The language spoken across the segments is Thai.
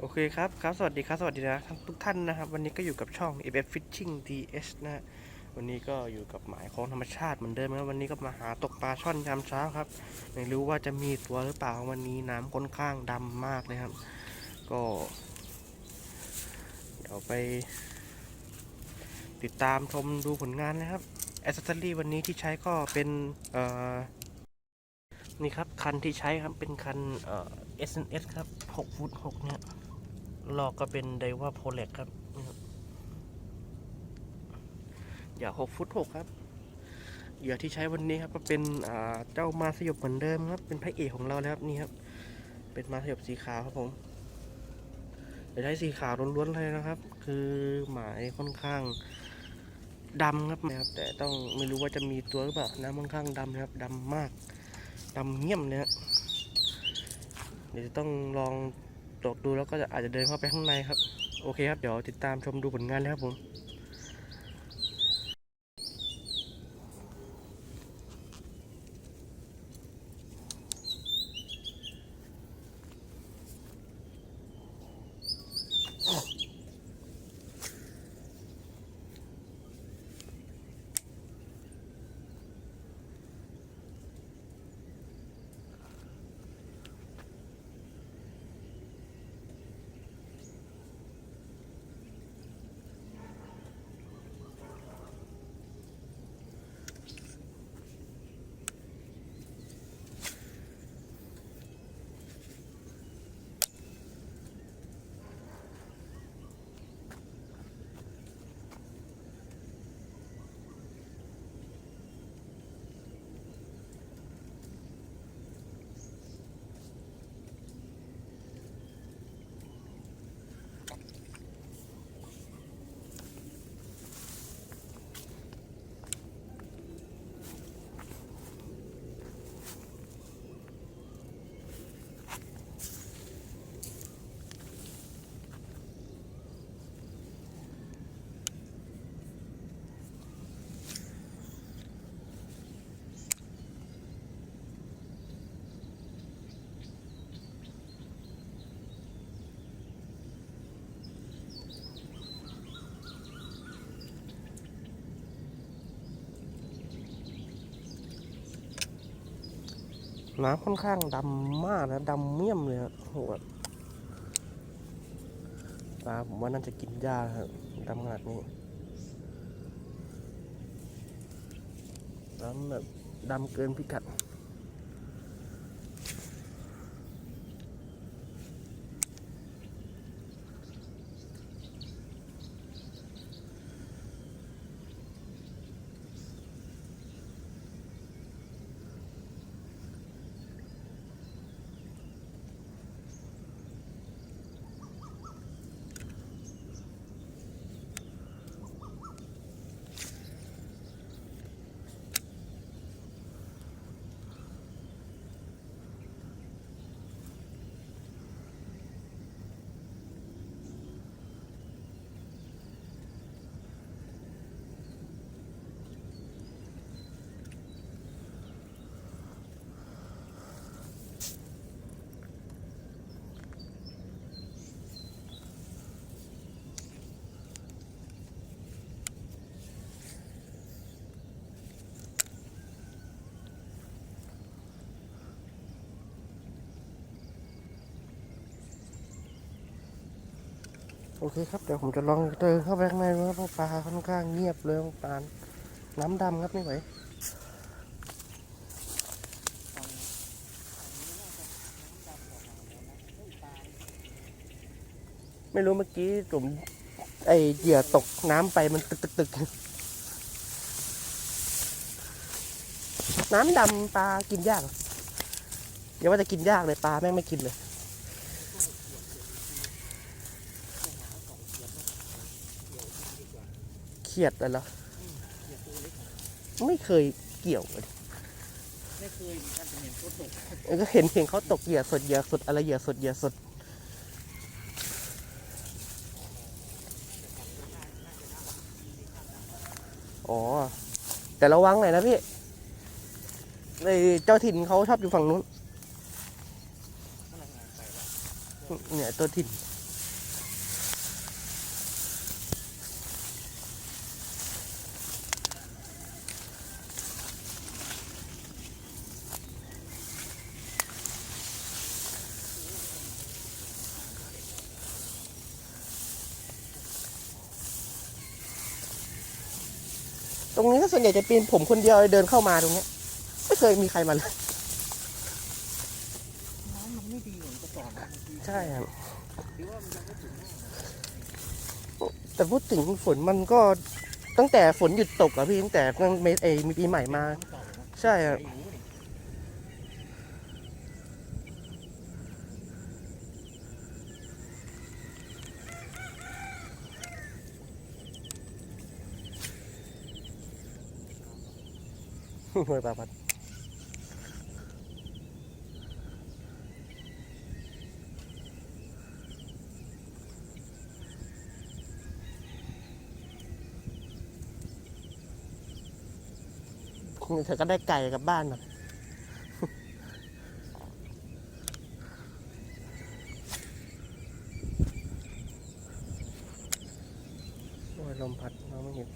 โอเคครับครับ สวัสดีครับสวัสดีนะทุกท่านนะครับ วันนี้ก็อยู่กับช่อง FF Fishing TH นะฮะวันนี้ก็อยู่กับหมายของธรรมชาติเหมือนเดิมครับวันนี้ก็มาหาตกปลาช่อนยามเช้าครับ ไม่รู้ว่าจะมีตัวหรือเปล่าวันนี้น้ำค่อนข้างดำมากเลยครับ ก็ เดี๋ยวไป ติดตามชมดูผลงานนะครับแอสเซอรี่วันนี้ที่ใช้ก็เป็นเอ่อนี่ครับคันที่ใช้ครับเป็นคันเอ่อ SNS ครับ 6 ฟุต 6 เนี่ย ลอกก็เป็นไดว่าโพเล็กครับนี่ครับอย่าหกฟุตหกครับเหยื่อที่ใช้วันนี้ครับก็เป็นเจ้ามาสยบเหมือนเดิมครับ เป็นพระเอกของเราแล้วครับนี่ครับ เป็นมาสยบสีขาวครับผมจะใช้สีขาวล้วนๆเลยนะครับ คือหมายค่อนข้างดำครับนะครับ แต่ต้องไม่รู้ว่าจะมีตัวหรือเปล่าน้ำค่อนข้างดำนะครับดำมากดำเงี่ยมเลยฮะเดี๋ยวจะต้องลอง ตกดูแล้วก็จะอาจจะเดินเข้าไปข้างในครับ โอเคครับ เดี๋ยวติดตามชมดูผลงานเลยครับผม น้ำค่อนข้างดำมากนะดำเมี่ยมเลยฮะโหแบบปลาผมว่าน่าจะกินหญ้าครับดำขนาดนี้น้ำแบบดำเกินพิกัด โอเคครับ เดี๋ยวผมจะลองเดินเข้าไปข้างในดูครับเพราะปลาค่อนข้างเงียบเลยปลาน้ำดำครับไม่ไหวไม่รู้เมื่อกี้ผมไอเหยื่อตกน้ำไปมันตึกตึกตึกน้ำดำปลากินยากเหรออย่าว่าจะกินยากเลยปลาแม่งไม่กินเลย เครียดเลยเหรอไม่เคยเกี่ยวเลยไม่เคยมือนกันแต่เห็นเขาตกเออก็เห็นเห็นเขาตกเหยื่อสดเหยื่อสดอะไรเหยื่อสดเหยื่อสดอ๋อ แต่ระวังหน่อยนะพี่ไอเจ้าถิ่นเขาชอบอยู่ฝั่งนู้นเนี่ยตัวถิ่น ตรงนี้ก็ส่วนใหญ่จะเป็นผมคนเดียวเดินเข้ามาตรงเนี้ยไม่เคยมีใครมาเลยน้ำมันไม่ดีเหมือนกระสอบนะบางทีใช่ครับหรือว่ามันยังไม่ถึงหน้าแต่พูดถึงฝนมันก็ตั้งแต่ฝนหยุดตกอะพี่ตั้งแต่ตั้งเมษเอยมีปีใหม่มาน้ำเก่านะใช่ครับ หน่วยปราบพัดคงจะก็ได้ไก่กลับบ้านนะบโอ้ยลมพัดมองไม่เห็น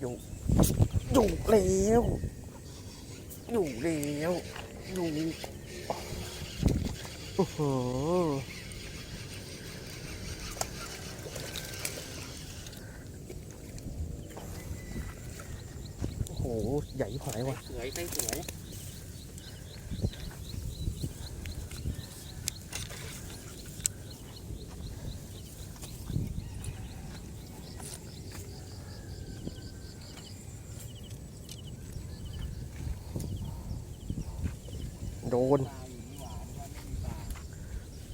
อยู่ อยู่แล้วอยู่แล้วอยู่โอ้โหโอ้โห ใหญ่หายว่ะ สวยใส่สวย โดน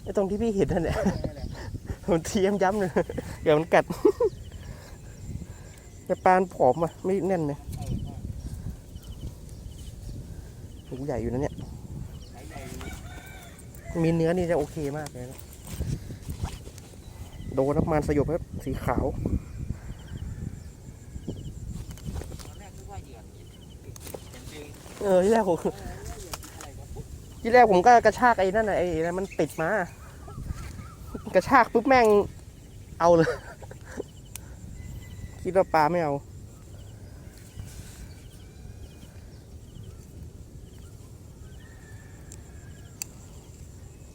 ไอ้ตรงที่พี่เห็นนั่นแหละมันเทียมย้ำเลยเดี๋ยวมันกัดแต่ปลานผอมอะไม่แน่นเลยหูใหญ่อยู่นะเนี่ย มีเนื้อนี่จะโอเคมากเลยนะโดนน้ำมันสยบครับสีขาวเออที่แรกผม ที่แรกผมก็กระชากไอ้นั่นนะไอ้นั่นมันติดมา กระชากปุ๊บแม่งเอาเลย คิดว่าปลาไม่เอา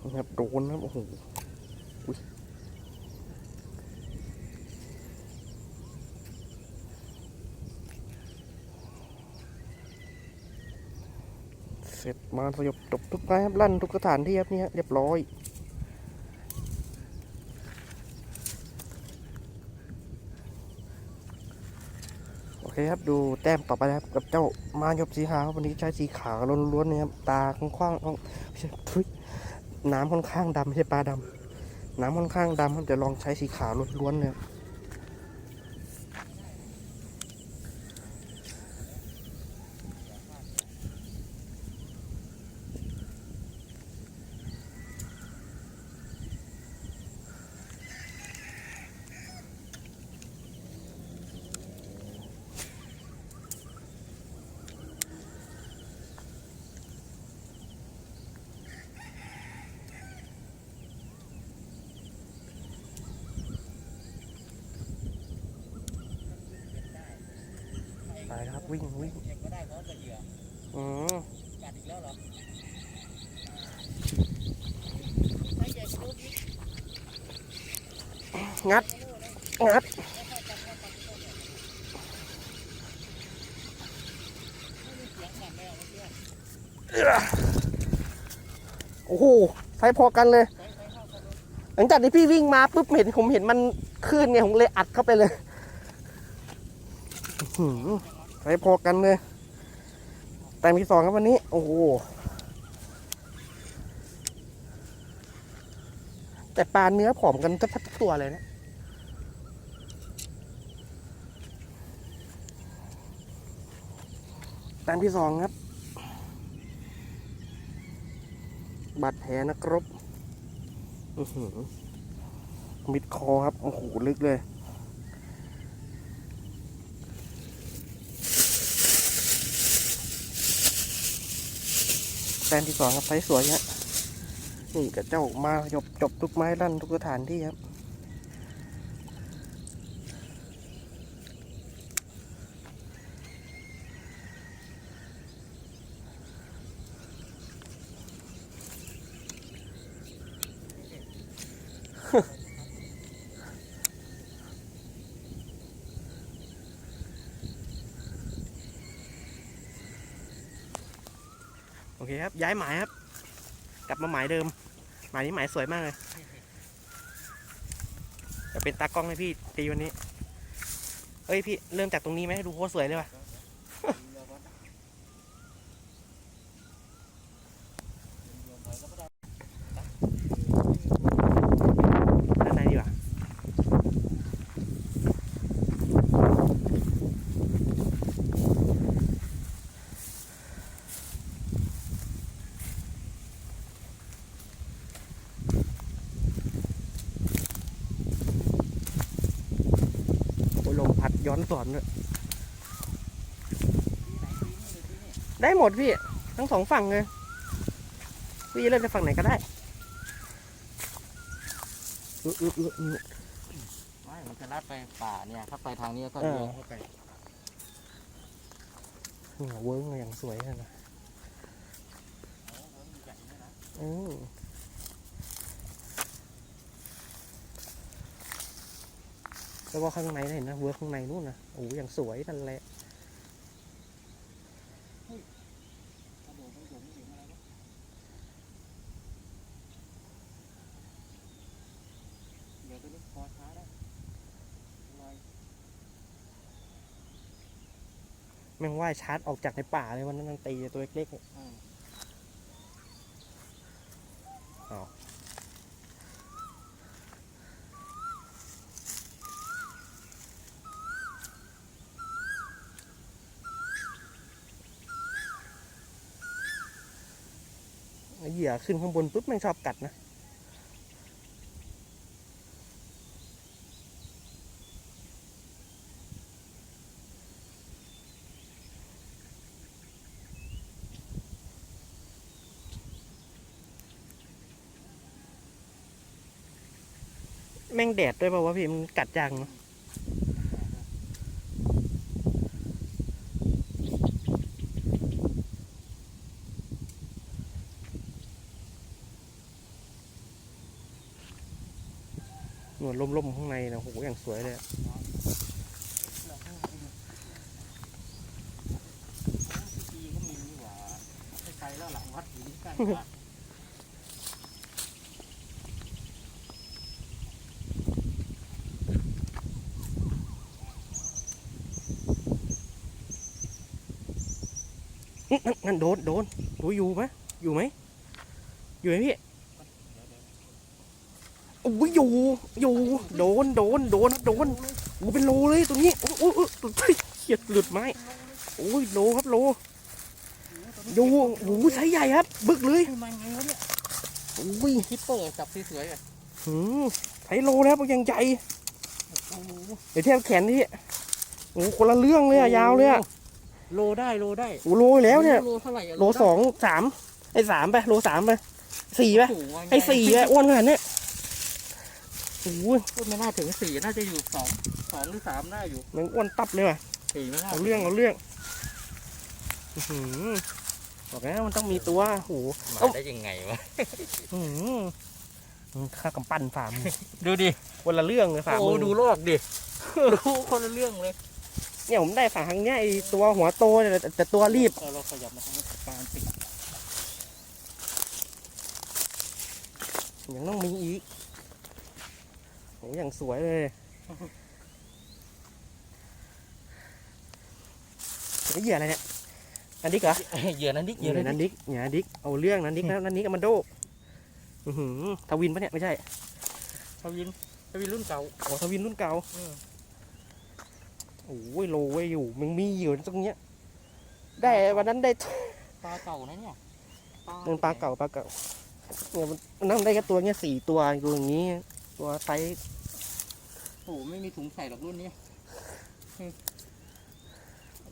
นะครับโดนนะครับโอ้โห เสร็จมาสยบจบทุกไม้ครับลั่นทุกสถานที่ครับนี่ยเรียบร้อยโอเคครับดูแต้มต่อไปนะครับกับเจ้ามายบสีขาววันนี้ใช้สีขาวล้วนๆนะครับตาค่อนข้างทุยน้ำค่อนข้างดำไม่ใช่ปลาดำน้ำค่อนข้างดำครับจะลองใช้สีขาวล้วนๆเลย วครับวิ่งวิ่งยังก็ได้เพราะกับเหยื่ออืมกัดอีกแล้วเหรอไม่ใหญ่กว่าลูกนี้งัด งัดไม่มีเสียงสั่นเลยอะเมื่อกี้โอ้โหไฟพอกันเลยใช้ใช้เข้ากันเลย หลังจากที่พี่วิ่งมาปุ๊บเห็นผมเห็นมันขึ้นไงผมเลยอัดเข้าไปเลยอื้อหือ ไฟพอกันเลย แต่มีสองครับวันนี้ โอ้โห แต่ปลาเนื้อผอมกันทุกตัวเลยนะ แต้มที่สองครับ บาดแผลนะครับอือหือมิดคอครับ โอ้โห ลึกเลย แฟนที่สองครับไซส์สวยฮะนี่กับเจ้ามาจบจบทุกไม้ลั่นทุกสถานที่ครับ ครับ ย้ายหมายครับ กลับมาหมายเดิม หมายนี้หมายสวยมากเลยจะเป็นตากล้องให้พี่ตีวันนี้ เอ้ยพี่เริ่มจากตรงนี้ไหมดูโคตรสวยเลยว่ะ ด้านในดีกว่าโอ้ยลมพัดย้อน สอนด้วยได้หมดพี่ ทั้งสองฝั่งเลยพี่เล่นในฝั่งไหนก็ได้อึ๊อึ๊อึ๊อึ๊ไม่มันจะลัดไปป่าเนี่ยถ้าไปทางนี้ก็เออเลี้ยวเข้าไปหัวเวิ้งมาอย่างสวยเลยนะอืม แล้วก็ข้างในเห็นนะเวิร์กข้างในนู่นนะโอ้โหอย่างสวยนั่นแหละเดี๋ยวตัวนี้พอช้าได้ลอยแม่งว่ายชาร์จออกจากในป่าเลยวันนั้นมันตีตัวเล็กๆ อืมเหยื่อขึ้นข้างบนปุ๊บแม่งชอบกัดนะแม่งแดดด้วยเปล่าวะพี่มันกัดยากเนอะ นวดล่มๆข้างในนะโหอย่างสวยเลยนั่นโดน โดนโดนอยู่ไหมอยู่ไหมอยู่ไหมพี่ อ้ยอยู่อยู่โดนโดนโดนโดนโอ้เป็นโลเลยตัวนี้โอ้โอ้โอ้เฮ้ยเขียดหลุดไม้โอ้ยโลครับโลอยู่โอ้โหไซส์ใหญ่ครับ บึกเลยคือมันไงวะเนี่ยโอ้ยคิปเปอร์จับสวยๆอะหืมไซส์โลแล้วมันยังใหญ่โอ้โหเดี๋ยวเทียบแขนที่โอ้โหคนละเรื่องเลยอะยาวเลยอะโลได้โลได้โอ้โลแล้วเนี่ยโลเท่าไหร่ะโลสองสามไอ้สามไปโลสามไปสี่ไปโอ้โหว่างไอ้สี่อะอ้วนขนาดเนี้ย โอ้ยพูดไม่น่าถึงสี่น่าจะอยู่สองสองหรือสามได้อยู่มันอ้วนตับเลยว่ะสี่ไม่น่าเอาเรื่องเอาเรื่องอื้อหือบอกแล้วมันต้องมีตัวโอ้โหมาได้ยังไงวะอื้อหือมันข้ากำปั้นฝ่ามือดูดิคนละเรื่องเลยฝ่าโอ้มือดูลอกดิดูคนละเรื่องเลยเนี่ยผมได้ฝั่งทางเนี้ยไอตัวหัวโตเนี่ยแต่แต่ตัวรีบ เออเราขยับมาทางนี้ปานติดยังต้องมีอีก โหอย่างสวยเลยไอ้เหยื่ออะไรเนี่ยนันดิกเหรอเหยื่อนั้นดิเหเหยื่ยื่ออนั้นันนดิดิกเหยื่อนันดิกเอาเรื่องนันดิกแล้วนันดิกกับมันโดอือหือทวินปะเนี่ยไม่ใช่ทวินทวินรุ่นเก่าโอ้ทวินรุ่นเก่าอืมโอ้ยโลไว้อยู่มันมีอยู่ตรงเนี้ย ได้วันนั้นได้ปลาเก่านะเนี่ยมันปลาเก่าปลาเก่าเนี่ยมันมันนั่งได้แค่ตัวเนี้ยสี่ตัวอยู่อย่างนี้ ตัวไซส์โอ้โหไม่มีถุงใส่หรอกรุ่นนี้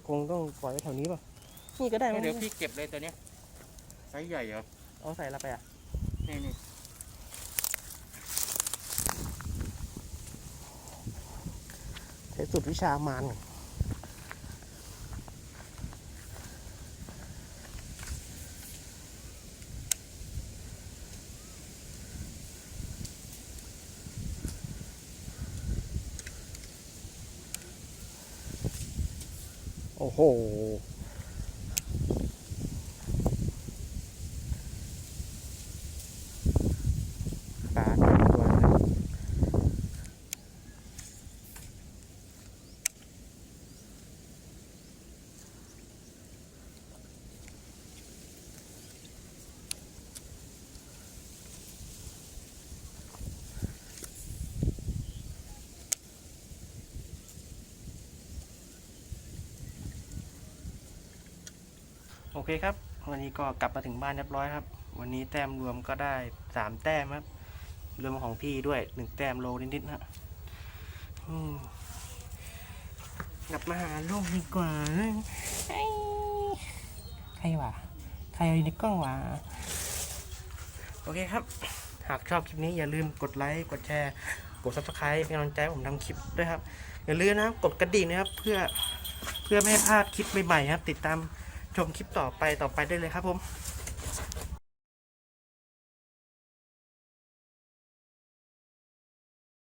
คงต้องปล่อยไว้แถวนี้ป่ะ นี่ก็ได้มั้งเดี๋ยวพี่เก็บเลยตัวเนี้ยไซส์ใหญ่เหรอ เอาใส่ละไปอะ นี่นี่ใช้สุดวิชามาน โอ้โห ปลาตัวตัวนึง โอเคครับ วันนี้ก็กลับมาถึงบ้านเรียบร้อยครับ วันนี้แต้มรวมก็ได้สามแต้มครับ รวมของพี่ด้วยหนึ่งแต้มโลนิดๆนะกลับมาหาลูกดีกว่าใครวะใครอยู่ในกล้องวะโอเคครับ หากชอบคลิปนี้อย่าลืมกดไลค์กดแชร์กด subscribe เป็นกำลังใจผมทำคลิปด้วยครับ อย่าลืมนะครับกดกระดิ่งนะครับเพื่อเพื่อไม่ให้พลาดคลิปใหม่ๆครับ ติดตาม ชมคลิปต่อไปต่อไปได้เลยครับผม